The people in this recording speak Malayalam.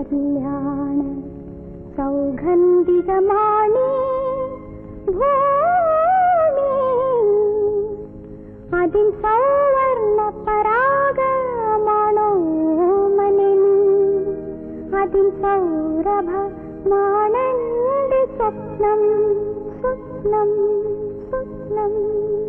കല്യാണ സൗഗന്ധികമാണി ഭൂമി. അതിൻ സൗവർണ പരാഗമാണോ മനനി? അതിൻ സൗരഭമാണെന്റെ സ്വപ്നം സ്വപ്നം സ്വപ്നം സ്വപ്നം.